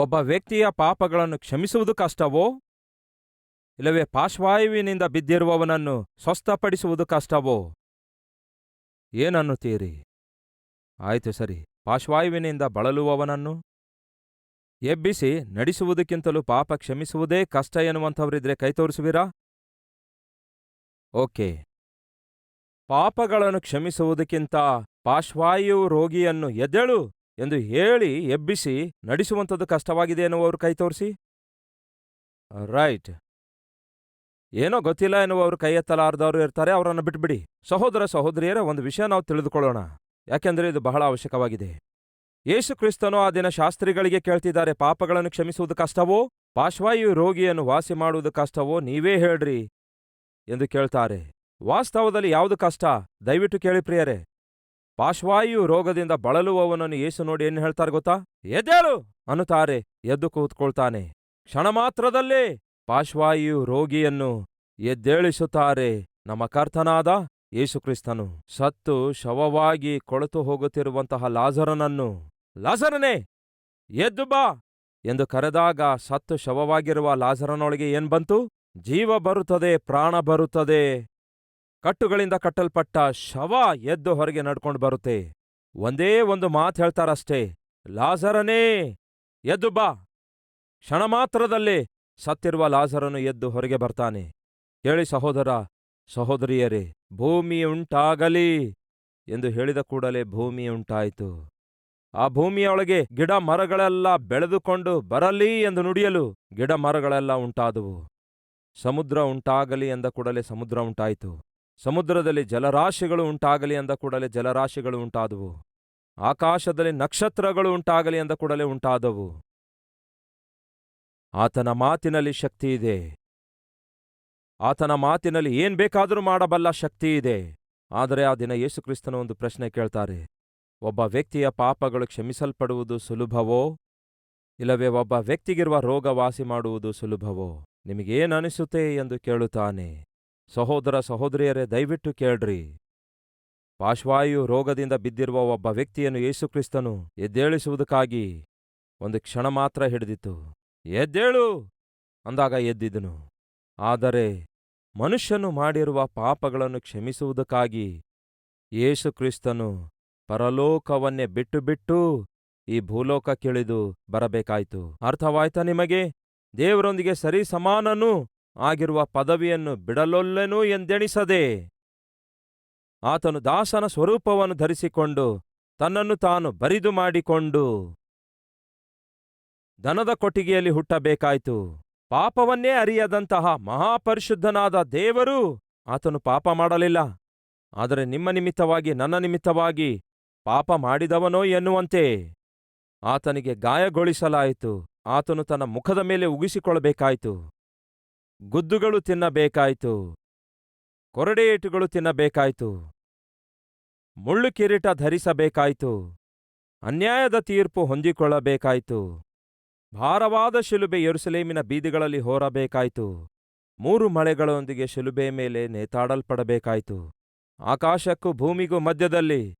ಒಬ್ಬ ವ್ಯಕ್ತಿಯ ಪಾಪಗಳನ್ನು ಕ್ಷಮಿಸುವುದು ಕಷ್ಟವೋ? ಇಲ್ಲವೇ ಪಾಶ್ವಾಯುವಿನಿಂದ ಬಿದ್ದಿರುವವನನ್ನು ಸ್ವಸ್ಥಪಡಿಸುವುದು ಕಷ್ಟವೋ? ಏನನ್ನುತ್ತೀರಿ? ಆಯಿತು ಸರಿ. ಪಾಶ್ವಾಯುವಿನಿಂದ ಬಳಲುವವನನ್ನು? ಎಬ್ಬಿಸಿ ನಡೆಸುವುದಕ್ಕಿಂತಲೂ ಪಾಪ ಕ್ಷಮಿಸುವುದೇ ಕಷ್ಟ ಎನ್ನುವಂಥವರಿದ್ರೆ ಕೈ ತೋರಿಸುವಿರಾ? ಓಕೆ. ಪಾಪಗಳನ್ನು ಕ್ಷಮಿಸುವುದಕ್ಕಿಂತ ಪಾಶ್ವಾಯು ರೋಗಿಯನ್ನು ಎದ್ದೇಳು. ಎಂದು ಹೇಳಿ ಎಬ್ಬಿಸಿ ನಡೆಸುವಂಥದ್ದು ಕಷ್ಟವಾಗಿದೆ ಎನ್ನುವವರು ಕೈ ತೋರಿಸಿ. ರೈಟ್. ಏನೋ ಗೊತ್ತಿಲ್ಲ ಎನ್ನುವವರು ಕೈ ಎತ್ತಲಾರದವರು ಇರ್ತಾರೆ, ಅವರನ್ನು ಬಿಟ್ಬಿಡಿ. ಸಹೋದರ ಸಹೋದರಿಯರ, ಒಂದು ವಿಷಯ ನಾವು ತಿಳಿದುಕೊಳ್ಳೋಣ. ಯಾಕೆಂದರೆ ಇದು ಬಹಳ ಅವಶ್ಯಕವಾಗಿದೆ. ಯೇಸು ಕ್ರಿಸ್ತನು ಆ ದಿನ ಶಾಸ್ತ್ರಿಗಳಿಗೆ ಕೇಳ್ತಿದ್ದಾರೆ, ಪಾಪಗಳನ್ನು ಕ್ಷಮಿಸುವುದು ಕಷ್ಟವೋ, ಪಾಶ್ವಾಯು ರೋಗಿಯನ್ನು ವಾಸಿ ಮಾಡುವುದು ಕಷ್ಟವೋ, ನೀವೇ ಹೇಳ್ರಿ ಎಂದು ಕೇಳ್ತಾರೆ. ವಾಸ್ತವದಲ್ಲಿ ಯಾವುದು ಕಷ್ಟ? ದಯವಿಟ್ಟು ಕೇಳಿ ಪ್ರಿಯರೇ. ಪಾರ್ಶ್ವಾಯು ರೋಗದಿಂದ ಬಳಲುವವನನ್ನು ಯೇಸು ನೋಡಿ ಏನು ಹೇಳ್ತಾರೆ ಗೊತ್ತಾ? ಎದ್ದೇಳು ಅನ್ನುತ್ತಾರೆ, ಎದ್ದು ಕೂತ್ಕೊಳ್ತಾನೆ. ಕ್ಷಣ ಮಾತ್ರದಲ್ಲೇ ಪಾಶ್ವಾಯು ರೋಗಿಯನ್ನು ಎದ್ದೇಳಿಸುತ್ತಾರೆ. ನಮ್ಮ ಕರ್ತನಾದ ಯೇಸುಕ್ರಿಸ್ತನು ಸತ್ತು ಶವವಾಗಿ ಕೊಳೆತು ಹೋಗುತ್ತಿರುವಂತಹ ಲಾಜರನನ್ನು, ಲಾಜರನೇ, ಎದ್ದು ಬಾ ಎಂದು ಕರೆದಾಗ ಸತ್ತು ಶವವಾಗಿರುವ ಲಾಜರನೊಳಗೆ ಏನ್ ಬಂತು? ಜೀವ ಬರುತ್ತದೆ, ಪ್ರಾಣ ಬರುತ್ತದೆ. ಕಟ್ಟುಗಳಿಂದ ಕಟ್ಟಲ್ಪಟ್ಟ ಶವ ಎದ್ದು ಹೊರಗೆ ನಡ್ಕೊಂಡು ಬರುತ್ತೆ. ಒಂದೇ ಒಂದು ಮಾತು ಹೇಳ್ತಾರಷ್ಟೇ, ಲಾಜರನೇ, ಎದ್ದು ಬಾ. ಕ್ಷಣ ಮಾತ್ರದಲ್ಲಿ ಸತ್ತಿರುವ ಲಾಜರನು ಎದ್ದು ಹೊರಗೆ ಬರ್ತಾನೆ. ಕೇಳಿ ಸಹೋದರ, ಸಹೋದರಿಯರೇ ಭೂಮಿ ಉಂಟಾಗಲಿ ಎಂದು ಹೇಳಿದ ಕೂಡಲೇ ಭೂಮಿ ಉಂಟಾಯಿತು ಆ ಭೂಮಿಯೊಳಗೆ ಗಿಡ ಮರಗಳೆಲ್ಲ ಬೆಳೆದುಕೊಂಡು ಬರಲಿ ಎಂದು ನುಡಿಯಲು ಗಿಡ ಮರಗಳೆಲ್ಲ ಉಂಟಾದುವು. ಸಮುದ್ರ ಉಂಟಾಗಲಿ ಎಂದ ಕೂಡಲೇ ಸಮುದ್ರ ಉಂಟಾಯಿತು. ಸಮುದ್ರದಲ್ಲಿ ಜಲರಾಶಿಗಳು ಉಂಟಾಗಲಿ ಅಂದ ಕೂಡಲೇ ಜಲರಾಶಿಗಳು ಉಂಟಾದವು. ಆಕಾಶದಲ್ಲಿ ನಕ್ಷತ್ರಗಳು ಉಂಟಾಗಲಿ ಎಂದ ಕೂಡಲೇ ಉಂಟಾದವು. ಆತನ ಮಾತಿನಲ್ಲಿ ಶಕ್ತಿ ಇದೆ ಆತನ ಮಾತಿನಲ್ಲಿ ಏನ್ ಬೇಕಾದರೂ ಮಾಡಬಲ್ಲ ಶಕ್ತಿ ಇದೆ ಆದರೆ ಆ ದಿನ ಯೇಸುಕ್ರಿಸ್ತನ ಒಂದು ಪ್ರಶ್ನೆ ಕೇಳ್ತಾರೆ. ಒಬ್ಬ ವ್ಯಕ್ತಿಯ ಪಾಪಗಳು ಕ್ಷಮಿಸಲ್ಪಡುವುದು ಸುಲಭವೋ? ಇಲ್ಲವೇ ಒಬ್ಬ ವ್ಯಕ್ತಿಗಿರುವ ರೋಗ ವಾಸಿ ಮಾಡುವುದು ಸುಲಭವೋ ನಿಮಗೇನನಿಸುತ್ತೆ ಎಂದು ಕೇಳುತ್ತಾನೆ. ಸಹೋದರ ಸಹೋದರಿಯರೇ, ದಯವಿಟ್ಟು ಕೇಳ್ರಿ. ಪಾಶ್ವಾಯು ರೋಗದಿಂದ ಬಿದ್ದಿರುವ ಒಬ್ಬ ವ್ಯಕ್ತಿಯನ್ನು ಯೇಸುಕ್ರಿಸ್ತನು ಎದ್ದೇಳಿಸುವುದಕ್ಕಾಗಿ ಒಂದು ಕ್ಷಣ ಮಾತ್ರ ಹಿಡಿದಿತ್ತು. ಎದ್ದೇಳು! ಅಂದಾಗ ಎದ್ದಿದನು. ಆದರೆ ಮನುಷ್ಯನು ಮಾಡಿರುವ ಪಾಪಗಳನ್ನು ಕ್ಷಮಿಸುವುದಕ್ಕಾಗಿ ಯೇಸುಕ್ರಿಸ್ತನು ಪರಲೋಕವನ್ನೇ ಬಿಟ್ಟು ಬಿಟ್ಟು ಈ ಭೂಲೋಕಕ್ಕಿಳಿದು ಬರಬೇಕಾಯಿತು. ಅರ್ಥವಾಯ್ತಾ ನಿಮಗೆ? ದೇವರೊಂದಿಗೆ ಸರಿ ಸಮಾನನೂ. ಆಗಿರುವ ಪದವಿಯನ್ನು ಬಿಡಲೊಲ್ಲೆನು ಎಂದೆಣಿಸದೆ. ಆತನು ದಾಸನ ಸ್ವರೂಪವನ್ನು ಧರಿಸಿಕೊಂಡು ತನ್ನನ್ನು ತಾನು ಬರಿದು ಮಾಡಿಕೊಂಡು ದನದ ಕೊಟ್ಟಿಗೆಯಲ್ಲಿ ಹುಟ್ಟಬೇಕಾಯಿತು. ಪಾಪವನ್ನೇ ಅರಿಯದಂತಹ ಮಹಾಪರಿಶುದ್ಧನಾದ ದೇವರು ಆತನು ಪಾಪ ಮಾಡಲಿಲ್ಲ. ಆದರೆ ನಿಮ್ಮ ನಿಮಿತ್ತವಾಗಿ ನನ್ನ ನಿಮಿತ್ತವಾಗಿ ಪಾಪ ಮಾಡಿದವನೋ ಎನ್ನುವಂತೆ ಆತನಿಗೆ ಗಾಯಗೊಳಿಸಲಾಯಿತು. ಆತನು ತನ್ನ ಮುಖದ ಮೇಲೆ ಉಗಿಸಿಕೊಳ್ಳಬೇಕಾಯಿತು. ಗುದ್ದುಗಳು ತಿನ್ನಬೇಕಾಯಿತು. ಕೊರಡೆಯೇಟುಗಳು ತಿನ್ನಬೇಕಾಯಿತು. ಮುಳ್ಳು ಕಿರೀಟ ಧರಿಸಬೇಕಾಯಿತು. ಅನ್ಯಾಯದ ತೀರ್ಪು ಹೊಂದಿಕೊಳ್ಳಬೇಕಾಯಿತು. ಭಾರವಾದ ಶಿಲುಬೆ ಯೆರುಸಲೇಮಿನ ಬೀದಿಗಳಲ್ಲಿ ಹೋರಬೇಕಾಯಿತು. ಮೂರು ಮಳೆಗಳೊಂದಿಗೆ ಶಿಲುಬೆ ಮೇಲೆ ನೇತಾಡಲ್ಪಡಬೇಕಾಯಿತು. ಆಕಾಶಕ್ಕೂ ಭೂಮಿಗೂ ಮಧ್ಯದಲ್ಲಿ,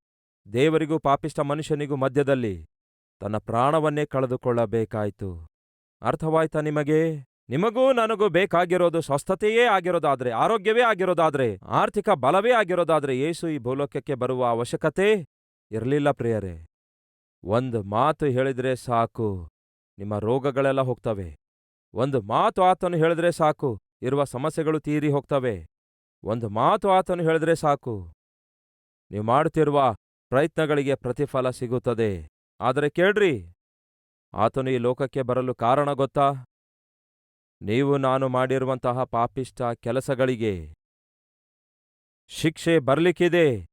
ದೇವರಿಗೂ ಪಾಪಿಷ್ಟ ಮನುಷ್ಯನಿಗೂ ಮಧ್ಯದಲ್ಲಿ ತನ್ನ ಪ್ರಾಣವನ್ನೇ ಕಳೆದುಕೊಳ್ಳಬೇಕಾಯಿತು. ಅರ್ಥವಾಯ್ತಾ ನಿಮಗೆ? ನಿಮಗೂ ನನಗೂ ಬೇಕಾಗಿರೋದು ಸ್ವಸ್ಥತೆಯೇ ಆಗಿರೋದಾದ್ರೆ, ಆರೋಗ್ಯವೇ ಆಗಿರೋದಾದ್ರೆ, ಆರ್ಥಿಕ ಬಲವೇ ಆಗಿರೋದಾದ್ರೆ ಯೇಸು ಈ ಭೂಲೋಕಕ್ಕೆ ಬರುವ ಅವಶ್ಯಕತೆ ಇರಲಿಲ್ಲ ಪ್ರಿಯರೇ. ಒಂದು ಮಾತು ಹೇಳಿದ್ರೆ ಸಾಕು, ನಿಮ್ಮ ರೋಗಗಳೆಲ್ಲ ಹೋಗ್ತವೆ. ಒಂದು ಮಾತು ಆತನು ಹೇಳಿದ್ರೆ ಸಾಕು, ಇರುವ ಸಮಸ್ಯೆಗಳು ತೀರಿ ಹೋಗ್ತವೆ. ಒಂದು ಮಾತು ಆತನು ಹೇಳಿದ್ರೆ ಸಾಕು, ನೀವು ಮಾಡುತ್ತಿರುವ ಪ್ರಯತ್ನಗಳಿಗೆ ಪ್ರತಿಫಲ ಸಿಗುತ್ತದೆ. ಆದರೆ ಕೇಳ್ರಿ, ಆತನು ಈ ಲೋಕಕ್ಕೆ ಬರಲು ಕಾರಣ ಗೊತ್ತಾ? ನೀವು ನಾನು ಮಾಡಿರುವಂತಹ ಪಾಪಿಷ್ಟ ಕೆಲಸಗಳಿಗೆ ಶಿಕ್ಷೆ ಬರಲಿಕ್ಕಿದೆ.